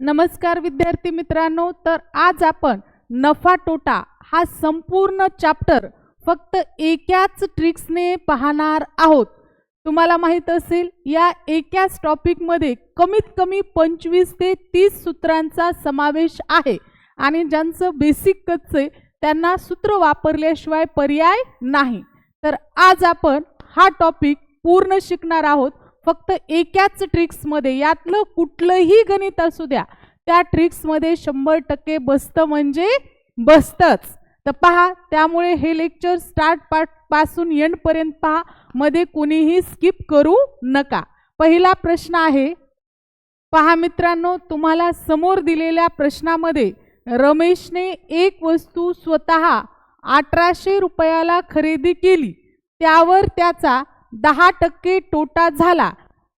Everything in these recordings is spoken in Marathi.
नमस्कार विद्यार्थी मित्रांनो तर आज आपण नफा तोटा हा संपूर्ण चॅप्टर फक्त एकाच ट्रिक्सने पाहणार आहोत. तुम्हाला माहीत असेल या एकाच टॉपिकमध्ये कमीत कमी पंचवीस ते तीस सूत्रांचा समावेश आहे आणि ज्यांचं बेसिक कच्चे त्यांना सूत्र वापरल्याशिवाय पर्याय नाही. तर आज आपण हा टॉपिक पूर्ण शिकणार आहोत. फक्त एकाच ट्रिक्समध्ये यातलं कुठलंही गणित असू द्या त्या ट्रिक्समध्ये शंभर टक्के बसतं म्हणजे बसतंच. तर पहा त्यामुळे हे लेक्चर स्टार्ट पार्टपासून एंडपर्यंत पहा मध्ये कोणीही स्किप करू नका. पहिला प्रश्न आहे पहा मित्रांनो तुम्हाला समोर दिलेल्या प्रश्नामध्ये रमेशने एक वस्तू स्वतः अठराशे रुपयाला खरेदी केली त्यावर त्याचा दहा टक्के तोटा झाला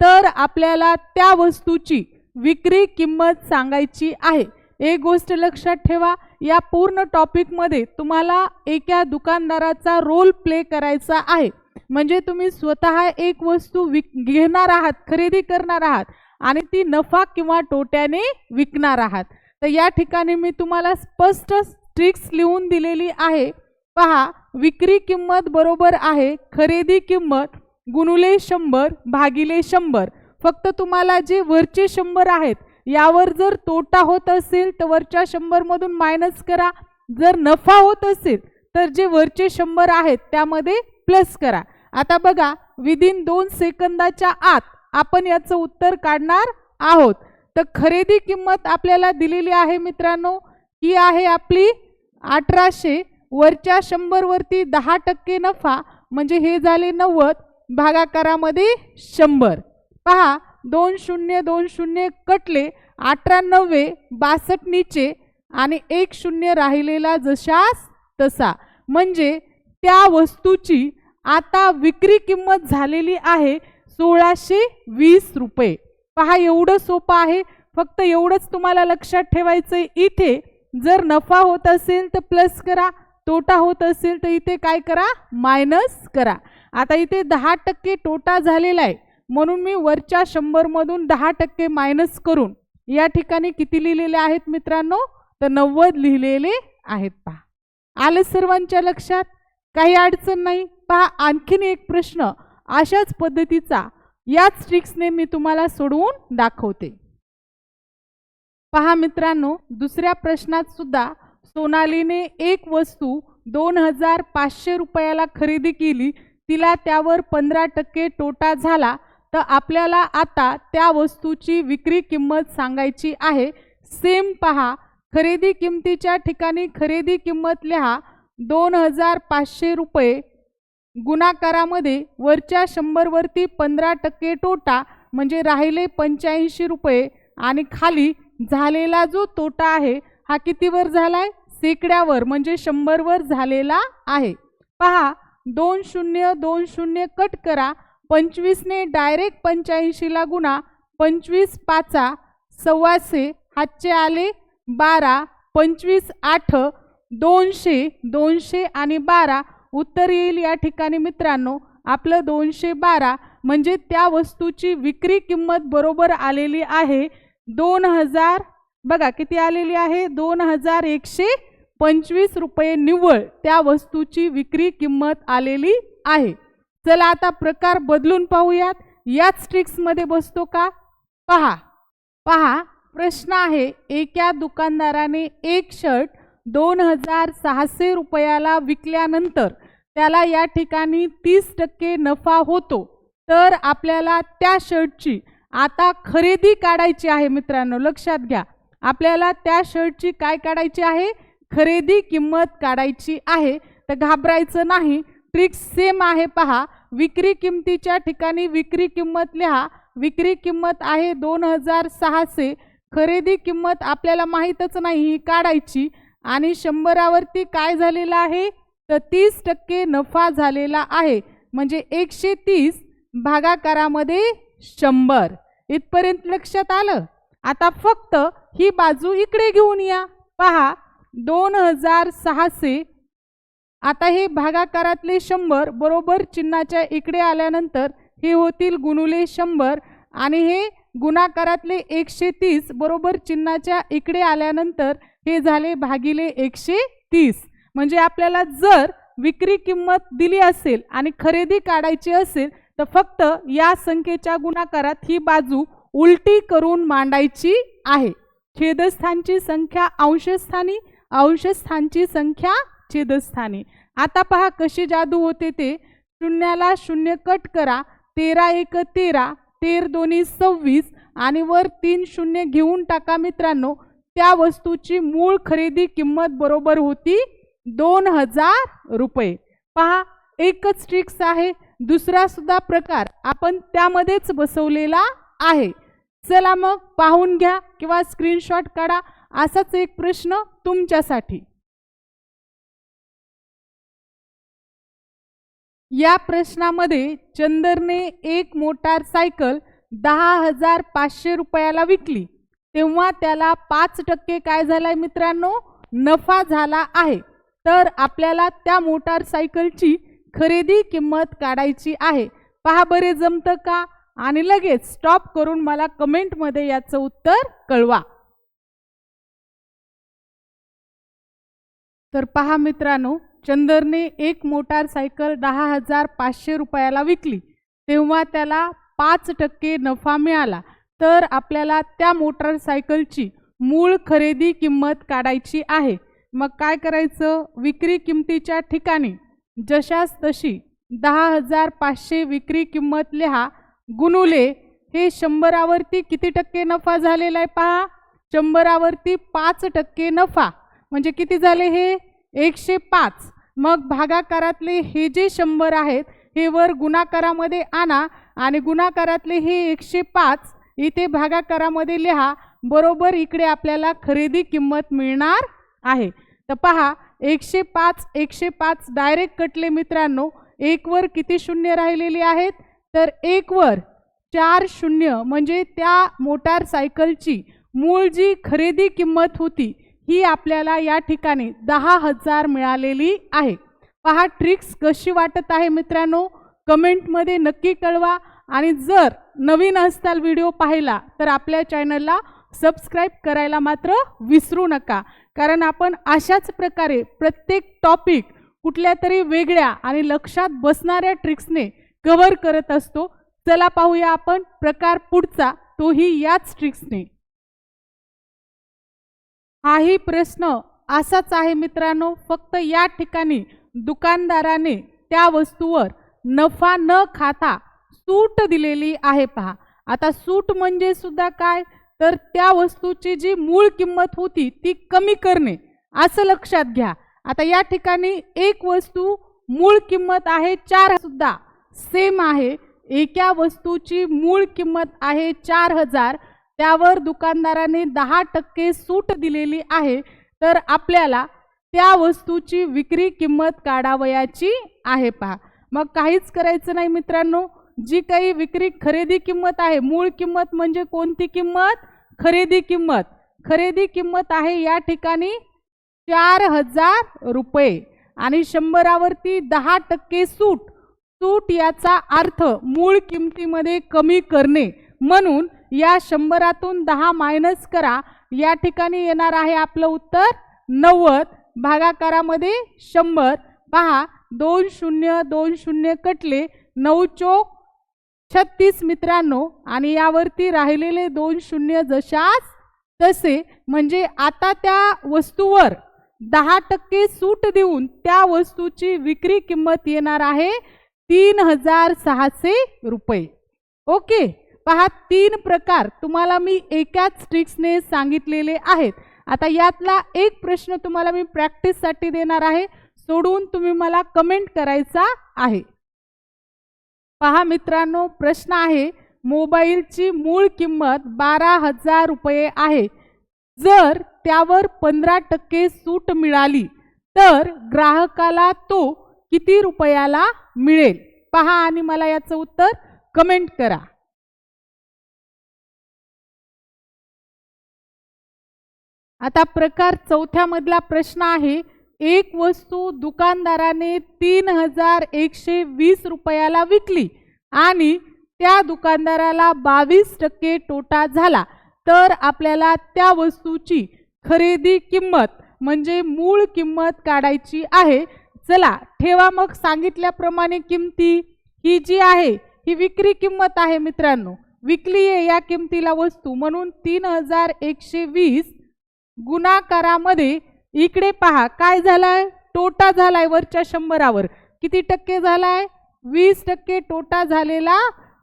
तर आपल्याला त्या वस्तूची विक्री किंमत सांगायची आहे. एक गोष्ट लक्षात ठेवा या पूर्ण टॉपिकमध्ये तुम्हाला एका दुकानदाराचा रोल प्ले करायचा आहे. म्हणजे तुम्ही स्वतः एक वस्तू विक घेणार आहात खरेदी करणार आहात आणि ती नफा किंवा तोट्याने विकणार आहात. तर या ठिकाणी मी तुम्हाला स्पष्ट ट्रिक्स लिहून दिलेली आहे. पहा विक्री किंमत बरोबर आहे खरेदी किंमत गुणुले शंभर भागिले शंभर. फक्त तुम्हाला जे वरचे शंभर आहेत यावर जर तोटा होत असेल तर वरच्या शंभरमधून मायनस करा. जर नफा होत असेल तर जे वरचे शंभर आहेत त्यामध्ये प्लस करा. आता बघा विदिन दोन सेकंदाच्या आत आपण याचं उत्तर काढणार आहोत. तर खरेदी किंमत आपल्याला दिलेली आहे मित्रांनो ही आहे आपली अठराशे वरच्या शंभरवरती दहा टक्के नफा म्हणजे हे झाले नव्वद भागाकारामध्ये शंभर. पहा दोन शून्य दोन शून्य कटले अठरा नव्वे बासष्ट नीचे आणि एक शून्य राहिलेला जशास तसा. म्हणजे त्या वस्तूची आता विक्री किंमत झालेली आहे सोळाशे वीस रुपये. पहा एवढं सोपं आहे. फक्त एवढंच तुम्हाला लक्षात ठेवायचं इथे. जर नफा होत असेल तर प्लस करा. तोटा होत असेल तर इथे काय करा? मायनस करा. आता इथे दहा टक्के तोटा झालेला आहे. म्हणून मी वरच्या शंभरमधून दहा टक्के मायनस करून या ठिकाणी किती लिहिलेले आहेत मित्रांनो? तर नव्वद लिहिलेले आहेत पहा. आलं सर्वांच्या लक्षात? काही अडचण नाही. पहा आणखीन एक प्रश्न. अशाच पद्धतीचा याच ट्रिक्सने मी तुम्हाला सोडवून दाखवते. पहा मित्रांनो दुसऱ्या प्रश्नात सुद्धा सोनालीने एक वस्तू दोन हजार पाचशे रुपयाला खरेदी केली. तिला त्यावर पंधरा टक्के तोटा झाला. तर आपल्याला आता त्या वस्तूची विक्री किंमत सांगायची आहे. सेम पहा खरेदी किमतीच्या ठिकाणी खरेदी किंमत लिहा. दोन हजार पाचशे रुपये. गुणाकारामध्ये वरच्या शंभरवरती पंधरा टक्के तोटा म्हणजे राहिले पंच्याऐंशी रुपये. आणि खाली झालेला जो तोटा आहे हा कितीवर झाला आहे सेकड्यावर म्हणजे शंभरवर झालेला आहे. पहा दोन शून्य दोन शून्य कट करा. पंचवीसने डायरेक्ट पंच्याऐंशीला गुणा. पंचवीस पाचा सव्वाशे हातचे आले बारा. पंचवीस आठ. दोनशे दोनशे आणि बारा. उत्तर येईल या ठिकाणी मित्रांनो. आपलं दोनशे बारा म्हणजे त्या वस्तूची विक्री किंमत बरोबर आलेली आहे दोन हजार. बघा किती आलेली आहे? दोन हजार एकशे पंचवीस रुपये निव्वळ त्या वस्तूची विक्री किंमत आलेली आहे. चला आता प्रकार बदलून पाहूयात. याच ट्रिक्समध्ये बसतो का? पहा. पहा प्रश्न आहे एका दुकानदाराने एक शर्ट दोन हजार सहाशे रुपयाला विकल्यानंतर त्याला या ठिकाणी तीस टक्के नफा होतो. तर आपल्याला त्या शर्टची आता खरेदी काढायची आहे मित्रांनो लक्षात घ्या. आपल्याला त्या शर्टची काय काढायची आहे? खरेदी किंमत काढायची आहे तर घाबरायचं नाही. ट्रिक्स सेम आहे पहा. विक्री किंमतीच्या ठिकाणी विक्री किंमत लिहा. विक्री किंमत आहे दोन हजार सहाशे. खरेदी किंमत आपल्याला माहीतच नाही ही काढायची. आणि शंभरावरती काय झालेलं आहे? तर तीस टक्के नफा झालेला आहे. म्हणजे एकशे तीस भागाकारामध्ये शंभर. इथपर्यंत लक्षात आलं? आता फक्त ही बाजू इकडे घेऊन या. पहा. दोन हजार सहाशे. आता हे भागाकारातले शंभर बरोबर चिन्हाच्या इकडे आल्यानंतर हे होतील गुणुले शंभर आणि हे गुणाकारातले एकशे तीस बरोबर चिन्हाच्या इकडे आल्यानंतर हे झाले भागिले एकशे तीस म्हणजे आपल्याला जर विक्री किंमत दिली असेल आणि खरेदी काढायची असेल तर फक्त या संख्येच्या गुणाकारात ही बाजू उलटी करून मांडायची आहे. छेदस्थानची संख्या अंशस्थानी अंशस्थानची संख्या छेदस्थानी. आता पहा कशी जादू होते ते. शून्याला शून्य कट करा. तेरा एक तेरा. तेर दोन्ही सव्वीस. आणि वर तीन शून्य घेऊन टाका मित्रांनो. त्या वस्तूची मूळ खरेदी किंमत बरोबर होती दोन हजार रुपये. पहा एकच ट्रिक्स आहे. दुसरा सुद्धा प्रकार आपण त्यामध्येच बसवलेला आहे. चला मग पाहून घ्या किंवा स्क्रीनशॉट काढा. असाच एक प्रश्न तुमच्यासाठी. या प्रश्नामध्ये चंदरने एक मोटार सायकल दहा हजार पाचशे रुपयाला विकली. तेव्हा त्याला पाच टक्के काय झालाय मित्रांनो? नफा झाला आहे. तर आपल्याला त्या मोटार सायकलची खरेदी किंमत काढायची आहे. पहा बरे जमतं का? आणि लगेच स्टॉप करून मला कमेंटमध्ये याचं उत्तर कळवा. तर पहा मित्रांनो चंदरने एक मोटारसायकल दहा हजार पाचशे रुपयाला विकली. तेव्हा त्याला पाच टक्के नफा मिळाला. तर आपल्याला त्या मोटारसायकलची मूळ खरेदी किंमत काढायची आहे. मग काय करायचं? विक्री किंमतीच्या ठिकाणी जशास तशी दहा हजार पाचशे विक्री किंमत लिहा. गुणुले हे शंभरावरती किती टक्के नफा झालेला आहे पहा? शंभरावरती पाच टक्के नफा. म्हणजे किती झाले हे? एकशे पाच. मग भागाकारातले हे जे शंभर आहेत हे वर गुणाकारामध्ये आणा आणि गुणाकारातले हे एकशे पाच इथे भागाकारामध्ये लिहा बरोबर इकडे आपल्याला खरेदी किंमत मिळणार आहे. तर पहा एकशे पाच एकशे पाच डायरेक्ट कटले मित्रांनो. एकवर किती शून्य राहिलेली आहेत? तर एकवर चार शून्य. म्हणजे त्या मोटार सायकलची मूळ जी खरेदी किंमत होती ही आपल्याला या ठिकाणी दहा हजार मिळालेली आहे. पहा ट्रिक्स कशी वाटत आहे मित्रांनो? कमेंटमध्ये नक्की कळवा. आणि जर नवीन असताल व्हिडिओ पाहिला तर आपल्या चॅनलला सबस्क्राईब करायला मात्र विसरू नका. कारण आपण अशाच प्रकारे प्रत्येक टॉपिक कुठल्या तरी वेगळ्या आणि लक्षात बसणाऱ्या ट्रिक्सने कव्हर करत असतो. चला पाहूया आपण प्रकार पुढचा. तोही याच ट्रिक्सने हाही प्रश्न असाच आहे मित्रांनो. फक्त या ठिकाणी दुकानदाराने त्या वस्तूवर नफा न खाता सूट दिलेली आहे पहा. आता सूट म्हणजे सुद्धा काय? तर त्या वस्तूची जी मूळ किंमत होती ती कमी करणे. असं लक्षात घ्या. आता या ठिकाणी एक वस्तू मूळ किंमत आहे चार सुद्धा सेम आहे. एका वस्तूची मूळ किंमत आहे चार हजार. त्यावर दुकानदाराने दहा टक्के सूट दिलेली आहे तर आपल्याला त्या वस्तूची विक्री किंमत काढावयाची आहे पहा. मग काहीच करायचं नाही मित्रांनो. जी काही विक्री खरेदी किंमत आहे मूळ किंमत म्हणजे कोणती किंमत? खरेदी किंमत. खरेदी किंमत आहे या ठिकाणी चार हजार रुपये आणि शंभरावरती दहा टक्के सूट. सूट याचा अर्थ मूळ किमतीमध्ये कमी करणे. म्हणून या शंभरातून दहा मायनस करा. या ठिकाणी येणार आहे आपलं उत्तर नव्वद. भागाकारामध्ये शंभर. पहा दोन शून्य दोन शून्य कटले. नऊ चोक छत्तीस मित्रांनो. आणि यावरती राहिलेले दोन शून्य जशास तसे. म्हणजे आता त्या वस्तूवर दहा टक्के सूट देऊन त्या वस्तूची विक्री किंमत येणार आहे तीन हजार सहाशे रुपये. ओके? पहा तीन प्रकार तुम्हाला मी एकाच ट्रिक्सने सांगितलेले आहेत. आता यातला एक प्रश्न तुम्हाला मी प्रॅक्टिससाठी देणार आहे. सोडून तुम्ही मला कमेंट करायचा आहे. पहा मित्रांनो प्रश्न आहे मोबाईलची मूळ किंमत बारा हजार रुपये आहे. जर त्यावर पंधरा टक्के सूट मिळाली तर ग्राहकाला तो किती रुपयाला मिळेल? पहा आणि मला याचं उत्तर कमेंट करा. आता प्रकार चौथ्यामधला प्रश्न आहे एक वस्तू दुकानदाराने तीन हजार एकशे वीस रुपयाला विकली आणि त्या दुकानदाराला बावीस टक्के तोटा झाला तर आपल्याला त्या वस्तूची खरेदी किंमत म्हणजे मूळ किंमत काढायची आहे. चला ठेवा मग सांगितल्याप्रमाणे किमती. ही जी आहे ही विक्री किंमत आहे मित्रांनो. विकली आहे या किमतीला वस्तू म्हणून तीन हजार एकशे वीस गुणाकारामध्ये इकडे पहा काय झालाय? तोटा झालाय वरच्या शंभरावर. किती टक्के झालाय? वीस टक्के तोटा झालेला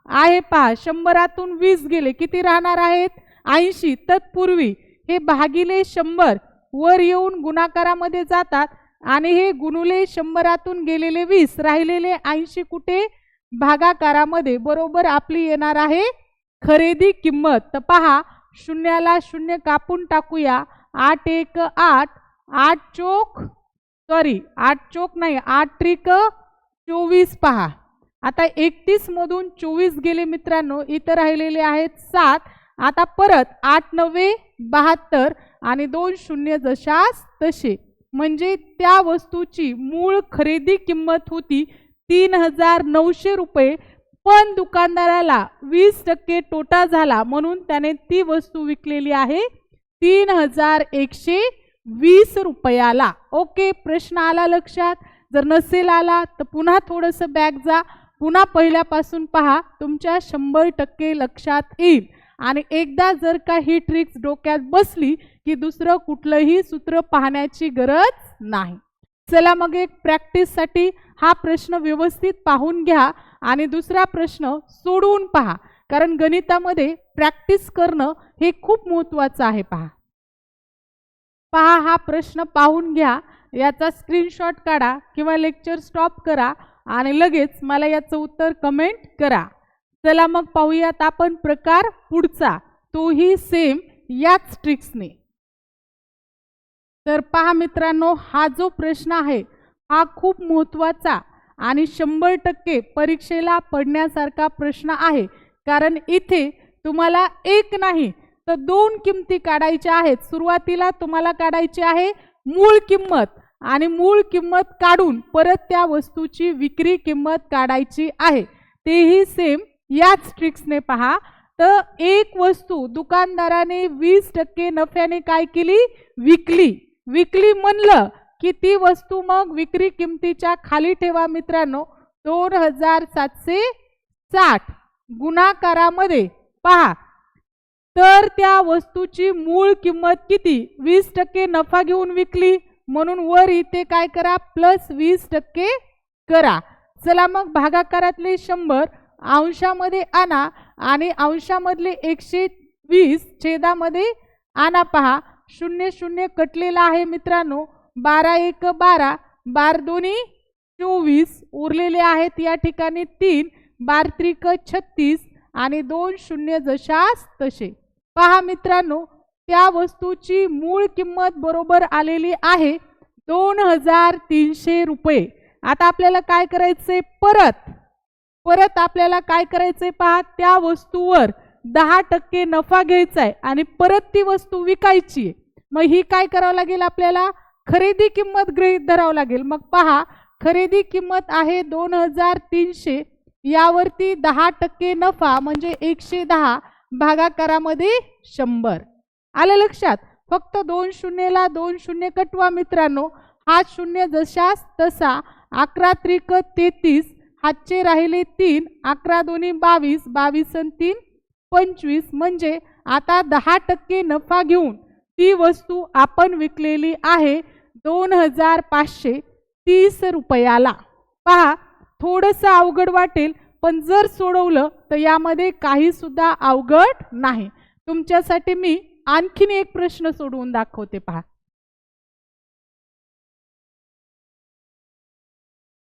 आहे पहा शंभरातून वीस गेले. किती राहणार आहेत? ऐंशी. तत्पूर्वी हे भागिले शंभर वर येऊन गुणाकारामध्ये जातात आणि हे गुणुले शंभरातून गेलेले वीस राहिलेले ऐंशी कुठे? भागाकारामध्ये. बरोबर आपली येणार आहे खरेदी किंमत. तर पहा शून्याला शून्य कापून टाकूया. आठ एक आठ आठ चोक सॉरी आठ चोक नाही आठ त्रिक चोवीस पहा. आता एकतीस मधून चोवीस गेले मित्रांनो इथं राहिलेले आहेत सात. आता परत आठ नव्वे बहात्तर आणि दोन शून्य जशास तसे. म्हणजे त्या वस्तूची मूळ खरेदी किंमत होती तीन हजार नऊशे रुपये पण दुकानदाराला वीस टक्के तोटा झाला म्हणून त्याने ती वस्तू विकलेली आहे तीन हजार एकशे वीस रुपयाला. ओके प्रश्न आला लक्षात. जर नसेल आला तर पुन्हा थोडंसं बॅग जा. पुन्हा पहिल्यापासून पहा तुमच्या शंभर टक्के लक्षात येईल. आणि एकदा जर का ही ट्रिक्स डोक्यात बसली की दुसरं कुठलंही सूत्र पाहण्याची गरज नाही. चला मग एक प्रॅक्टिससाठी हा प्रश्न व्यवस्थित पाहून घ्या. आणि दुसरा प्रश्न सोडवून पहा. कारण गणितामध्ये प्रॅक्टिस करणं हे खूप महत्त्वाचं आहे पहा. पहा हा प्रश्न पाहून घ्या याचा स्क्रीनशॉट काढा किंवा लेक्चर स्टॉप करा आणि लगेच मला याचं उत्तर कमेंट करा. चला मग पाहूयात आपण प्रकार पुढचा तोही सेम याच ट्रिक्सने तर पहा मित्रांनो हा जो प्रश्न आहे हा खूप महत्त्वाचा आणि शंभर टक्के परीक्षेला पडण्यासारखा प्रश्न आहे. कारण इथे तुम्हाला एक नाही तर दोन किमती काढायच्या आहेत. सुरुवातीला तुम्हाला काढायची आहे मूळ किंमत आणि मूळ किंमत काढून परत त्या वस्तूची विक्री किंमत काढायची आहे. तेही सेम याच ट्रिक्सने पहा. तर एक वस्तू दुकानदाराने वीस टक्के नफ्याने काय केली? विकली. विकली म्हणलं की ती वस्तू मग विक्री किमतीच्या खाली ठेवा मित्रांनो. दोन हजार सातशे साठ. गुणाकारामध्ये पहा. तर त्या वस्तूची मूळ किंमत किती? वीस टक्के नफा घेऊन विकली. म्हणून वर इथे काय करा? प्लस वीस टक्के करा. चला मग भागाकारातले शंभर अंशामध्ये आणा आणि अंशामधले एकशे वीस छेदामध्ये आणा पहा. शून्य शून्य कटलेला आहे मित्रांनो. बारा एक बारा बार दोन्ही चोवीस उरलेले आहेत. या ठिकाणी तीन बार त्रिक छत्तीस आणि दोन शून्य जशास तसे. पहा मित्रांनो त्या वस्तूची मूळ किंमत बरोबर आलेली आहे दोन हजार तीनशे रुपये. आता आपल्याला काय करायचंय? परत परत आपल्याला काय करायचंय पहा? त्या वस्तूवर दहा टक्के नफा घ्यायचा आहे आणि परत ती वस्तू विकायची आहे मग ही काय करावं लागेल आपल्याला? खरेदी किंमत गृहीत धरावं लागेल. मग पहा खरेदी किंमत आहे दोन हजार तीनशे यावरती दहा टक्के नफा म्हणजे एकशे दहा भागाकारामध्ये शंभर. आलं लक्षात? फक्त दोन शून्यला दोन शून्य कटवा मित्रांनो. हा शून्य जशास तसा. अकरा त्रिक तेहतीस हातचे राहिले तीन अकरा दोन्ही बावीस बावीस आणि तीन पंचवीस. म्हणजे आता दहा टक्के नफा घेऊन ती वस्तू आपण विकलेली आहे दोन हजार पाचशे तीस रुपयाला. पहा थोडंसं अवघड वाटेल पण जर सोडवलं तर यामध्ये काहीसुद्धा अवघड नाही. तुमच्यासाठी मी आणखीन एक प्रश्न सोडवून दाखवते पहा.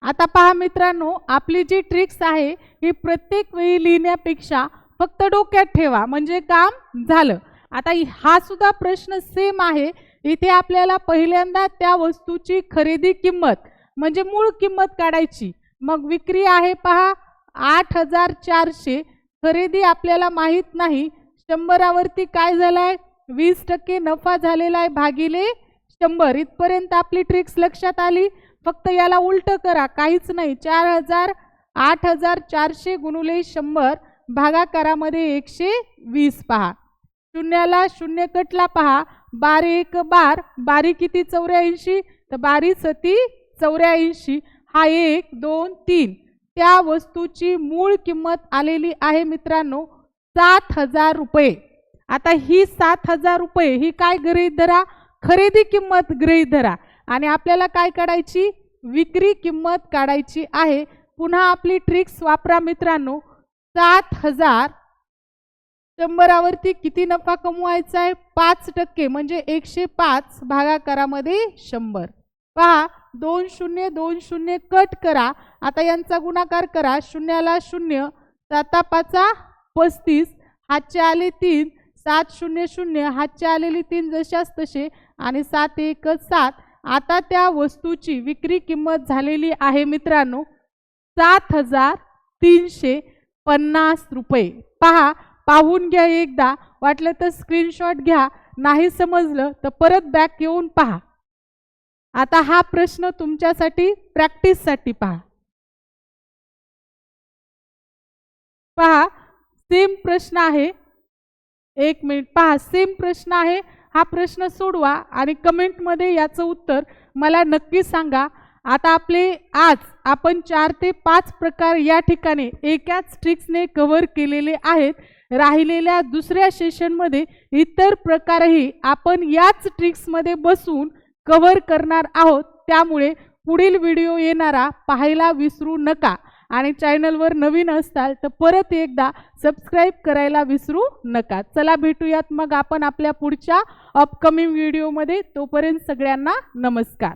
आता पहा मित्रांनो आपली जी ट्रिक्स आहे ही प्रत्येक वेळी लिहिण्यापेक्षा फक्त डोक्यात ठेवा म्हणजे काम झालं. आता हा सुद्धा प्रश्न सेम आहे. इथे आपल्याला पहिल्यांदा त्या वस्तूची खरेदी किंमत म्हणजे मूळ किंमत काढायची. मग विक्री आहे पहा आठ हजार चारशे. खरेदी आपल्याला माहीत नाही. शंभरावरती काय झालाय? वीस टक्के नफा झालेला आहे भागिले. शंभर. इथपर्यंत आपली ट्रिक्स लक्षात आली. फक्त याला उलट करा काहीच नाही. चार हजार आठ हजार चारशे गुणुले शंभर. भागाकारामध्ये एकशे वीस पहा. शून्याला शून्य कटला पहा. बार एक बार. बारी किती चौऱ्याऐंशी? तर बारी सती चौऱ्याऐंशी. हा एक दोन तीन. त्या वस्तूची मूळ किंमत आलेली आहे मित्रांनो सात हजार रुपये. आता ही सात हजार रुपये ही काय गृहीत धरा? खरेदी किंमत गृहीत धरा. आणि आपल्याला काय काढायची? विक्री किंमत काढायची आहे. पुन्हा आपली ट्रिक्स वापरा मित्रांनो. सात हजार शंभरावरती किती नफा कमवायचा आहे? पाच टक्के म्हणजे एकशे पाच भागाकारामध्ये शंभर. पहा दोन शून्य दोन शून्य कट करा. आता यांचा गुणाकार करा. शून्याला शून्य साता पाचा पस्तीस हातचे आले तीन सात शून्य शून्य हातचे आलेली तीन जशाच तसे आणि सात एक सात. आता त्या वस्तूची विक्री किंमत झालेली आहे मित्रांनो सात हजार तीनशे पन्नास रुपये. पहा पाहून घ्या एकदा. वाटलं तर स्क्रीनशॉट घ्या. नाही समजलं तर परत बॅक येऊन पहा. आता हा प्रश्न तुमच्यासाठी प्रॅक्टिससाठी पहा. पहा सेम प्रश्न आहे. एक मिनिट पहा सेम प्रश्न आहे. हा प्रश्न सोडवा आणि कमेंटमध्ये याचं उत्तर मला नक्की सांगा. आता आपले आज आपण चार ते पाच प्रकार या ठिकाणी एकाच ट्रिक्सने कव्हर केलेले आहेत. राहिलेल्या दुसऱ्या सेशनमध्ये इतर प्रकारही आपण याच ट्रिक्समध्ये बसून कव्हर करणार आहोत त्यामुळे पुढील व्हिडिओ येणारा पाहायला विसरू नका. आणि चॅनलवर नवीन असताल तर परत एकदा सबस्क्राईब करायला विसरू नका. चला भेटूयात मग आपण आपल्या पुढच्या अपकमिंग व्हिडिओमध्ये तोपर्यंत सगळ्यांना नमस्कार.